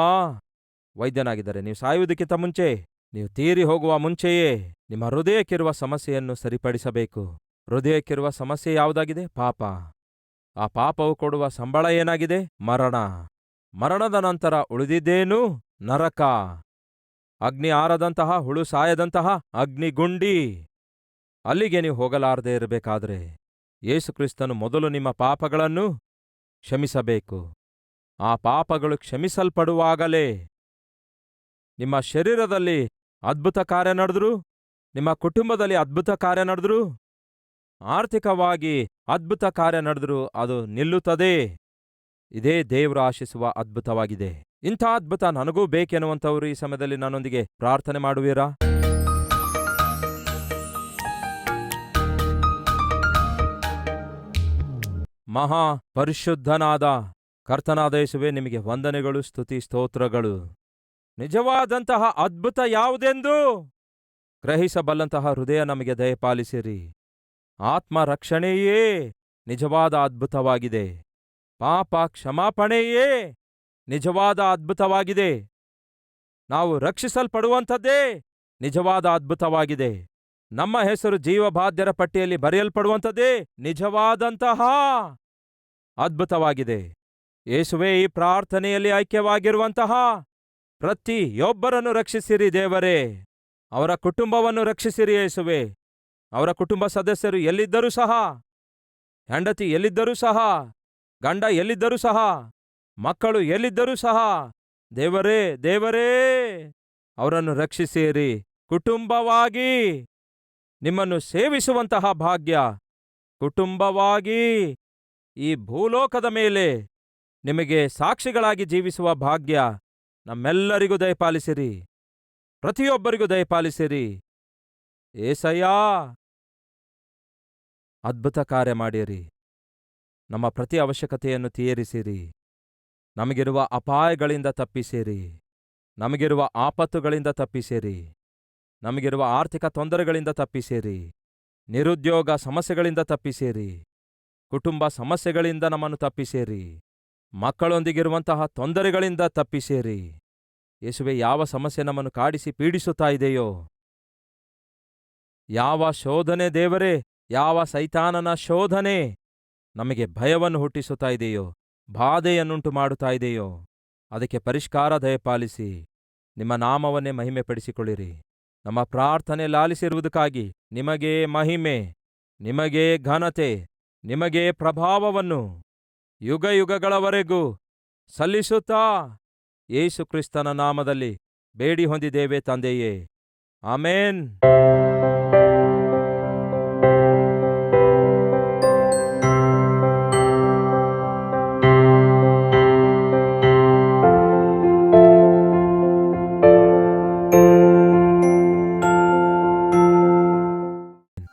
ವೈದ್ಯನಾಗಿದ್ದಾರೆ ನೀವು ಸಾಯುವುದಕ್ಕಿಂತ ಮುಂಚೆ, ನೀವು ತೀರಿ ಹೋಗುವ ಮುಂಚೆಯೇ ನಿಮ್ಮ ಹೃದಯಕ್ಕಿರುವ ಸಮಸ್ಯೆಯನ್ನು ಸರಿಪಡಿಸಬೇಕು. ಹೃದಯಕ್ಕಿರುವ ಸಮಸ್ಯೆ ಯಾವುದಾಗಿದೆ? ಪಾಪ. ಆ ಪಾಪವು ಕೊಡುವ ಸಂಬಳ ಏನಾಗಿದೆ? ಮರಣ. ಮರಣದ ನಂತರ ಉಳಿದಿದ್ದೇನು? ನರಕ. ಅಗ್ನಿ ಆರದಂತಹ ಹುಳು ಸಾಯದಂತಹ ಅಗ್ನಿಗುಂಡಿ. ಅಲ್ಲಿಗೆ ನೀವು ಹೋಗಲಾರದೆ ಇರಬೇಕಾದ್ರೆ ಯೇಸುಕ್ರಿಸ್ತನು ಮೊದಲು ನಿಮ್ಮ ಪಾಪಗಳನ್ನು ಕ್ಷಮಿಸಬೇಕು. ಆ ಪಾಪಗಳು ಕ್ಷಮಿಸಲ್ಪಡುವಾಗಲೇ. ನಿಮ್ಮ ಶರೀರದಲ್ಲಿ ಅದ್ಭುತ ಕಾರ್ಯ ನಡೆದ್ರು, ನಿಮ್ಮ ಕುಟುಂಬದಲ್ಲಿ ಅದ್ಭುತ ಕಾರ್ಯ ನಡೆದ್ರು, ಆರ್ಥಿಕವಾಗಿ ಅದ್ಭುತ ಕಾರ್ಯ ನಡೆದ್ರು ಅದು ನಿಲ್ಲುತ್ತದೆ. ಇದೇ ದೇವರು ಆಶಿಸುವ ಅದ್ಭುತವಾಗಿದೆ. ಇಂಥ ಅದ್ಭುತ ನನಗೂ ಬೇಕೆನ್ನುವಂಥವರು ಈ ಸಮಯದಲ್ಲಿ ನನ್ನೊಂದಿಗೆ ಪ್ರಾರ್ಥನೆ ಮಾಡುವೀರಾ? ಮಹಾ ಪರಿಶುದ್ಧನಾದ ಕರ್ತನಾದ ಯೇಸುವೆ, ನಿಮಗೆ ವಂದನೆಗಳು, ಸ್ತುತಿ, ಸ್ತೋತ್ರಗಳು. ನಿಜವಾದಂತಹ ಅದ್ಭುತ ಯಾವುದೆಂದು? ಗ್ರಹಿಸಬಲ್ಲಂತಹ ಹೃದಯ ನಮಗೆ ದಯಪಾಲಿಸಿರಿ. ಆತ್ಮ ರಕ್ಷಣೆಯೇ ನಿಜವಾದ ಅದ್ಭುತವಾಗಿದೆ. ಪಾಪ ಕ್ಷಮಾಪಣೆಯೇ ನಿಜವಾದ ಅದ್ಭುತವಾಗಿದೆ. ನಾವು ರಕ್ಷಿಸಲ್ಪಡುವಂಥದ್ದೇ ನಿಜವಾದ ಅದ್ಭುತವಾಗಿದೆ. ನಮ್ಮ ಹೆಸರು ಜೀವಬಾಧ್ಯರ ಪಟ್ಟಿಯಲ್ಲಿ ಬರೆಯಲ್ಪಡುವಂಥದ್ದೇ ನಿಜವಾದಂತಹ ಅದ್ಭುತವಾಗಿದೆ. ಯೇಸುವೆ, ಈ ಪ್ರಾರ್ಥನೆಯಲ್ಲಿ ಐಕ್ಯವಾಗಿರುವಂತಹ ಪ್ರತಿಯೊಬ್ಬರನ್ನು ರಕ್ಷಿಸಿರಿ ದೇವರೇ. ಅವರ ಕುಟುಂಬವನ್ನು ರಕ್ಷಿಸಿರಿ ಯೇಸುವೆ. ಅವರ ಕುಟುಂಬ ಸದಸ್ಯರು ಎಲ್ಲಿದ್ದರೂ ಸಹ, ಹೆಂಡತಿ ಎಲ್ಲಿದ್ದರೂ ಸಹ ಗಂಡ ಎಲ್ಲಿದ್ದರೂ ಸಹ, ಮಕ್ಕಳು ಎಲ್ಲಿದ್ದರೂ ಸಹ, ದೇವರೇ ದೇವರೇ, ಅವರನ್ನು ರಕ್ಷಿಸಿರಿ, ಕುಟುಂಬವಾಗಿ ನಿಮ್ಮನ್ನು ಸೇವಿಸುವಂತಹ ಭಾಗ್ಯ, ಕುಟುಂಬವಾಗಿ ಈ ಭೂಲೋಕದ ಮೇಲೆ ನಿಮಗೆ ಸಾಕ್ಷಿಗಳಾಗಿ ಜೀವಿಸುವ ಭಾಗ್ಯ, ನಮ್ಮೆಲ್ಲರಿಗೂ ದಯಪಾಲಿಸಿರಿ, ಪ್ರತಿಯೊಬ್ಬರಿಗೂ ದಯಪಾಲಿಸಿರಿ. ಏಸಯ್ಯಾ, ಅದ್ಭುತ ಕಾರ್ಯ ಮಾಡಿರಿ. ನಮ್ಮ ಪ್ರತಿ ಅವಶ್ಯಕತೆಯನ್ನು ತೀರಿಸಿರಿ. ನಮಗಿರುವ ಅಪಾಯಗಳಿಂದ ತಪ್ಪಿಸಿರಿ. ನಮಗಿರುವ ಆಪತ್ತುಗಳಿಂದ ತಪ್ಪಿಸಿರಿ. ನಮಗಿರುವ ಆರ್ಥಿಕ ತೊಂದರೆಗಳಿಂದ ತಪ್ಪಿಸಿರಿ. ನಿರುದ್ಯೋಗ ಸಮಸ್ಯೆಗಳಿಂದ ತಪ್ಪಿಸಿರಿ. ಕುಟುಂಬ ಸಮಸ್ಯೆಗಳಿಂದ ನಮ್ಮನ್ನು ತಪ್ಪಿಸಿರಿ. ಮಕ್ಕಳೊಂದಿಗಿರುವಂತಹ ತೊಂದರೆಗಳಿಂದ ತಪ್ಪಿಸಿರಿ. ಯೇಸುವೆ, ಯಾವ ಸಮಸ್ಯೆ ನಮ್ಮನ್ನು ಕಾಡಿಸಿ ಪೀಡಿಸುತ್ತಾ ಇದೆಯೋ? ಯಾವ ಶೋಧನೆ ದೇವರೇ, ಯಾವ ಸೈತಾನನ ಶೋಧನೆ? ನಮಗೆ ಭಯವನ್ನು ಹುಟ್ಟಿಸುತ್ತಾ ಇದೆಯೋ? ಬಾಧೆಯನ್ನುಂಟು ಮಾಡುತ್ತಾ ಇದೆಯೋ? ಅದಕ್ಕೆ ಪರಿಷ್ಕಾರ ದಯಪಾಲಿಸಿ ನಿಮ್ಮ ನಾಮವನ್ನೇ ಮಹಿಮೆಪಡಿಸಿಕೊಳ್ಳಿರಿ. ನಮ್ಮ ಪ್ರಾರ್ಥನೆ ಲಾಲಿಸಿರುವುದಕ್ಕಾಗಿ ನಿಮಗೇ ಮಹಿಮೆ, ನಿಮಗೇ ಘನತೆ, ನಿಮಗೇ ಪ್ರಭಾವವನ್ನು ಯುಗ ಯುಗಗಳವರೆಗೂ ಸಲ್ಲಿಸುತ್ತಾ ಯೇಸು ಕ್ರಿಸ್ತನ ನಾಮದಲ್ಲಿ ಬೇಡಿ ಹೊಂದಿದ್ದೇವೆ ತಂದೆಯೇ. ಆಮೇನ್.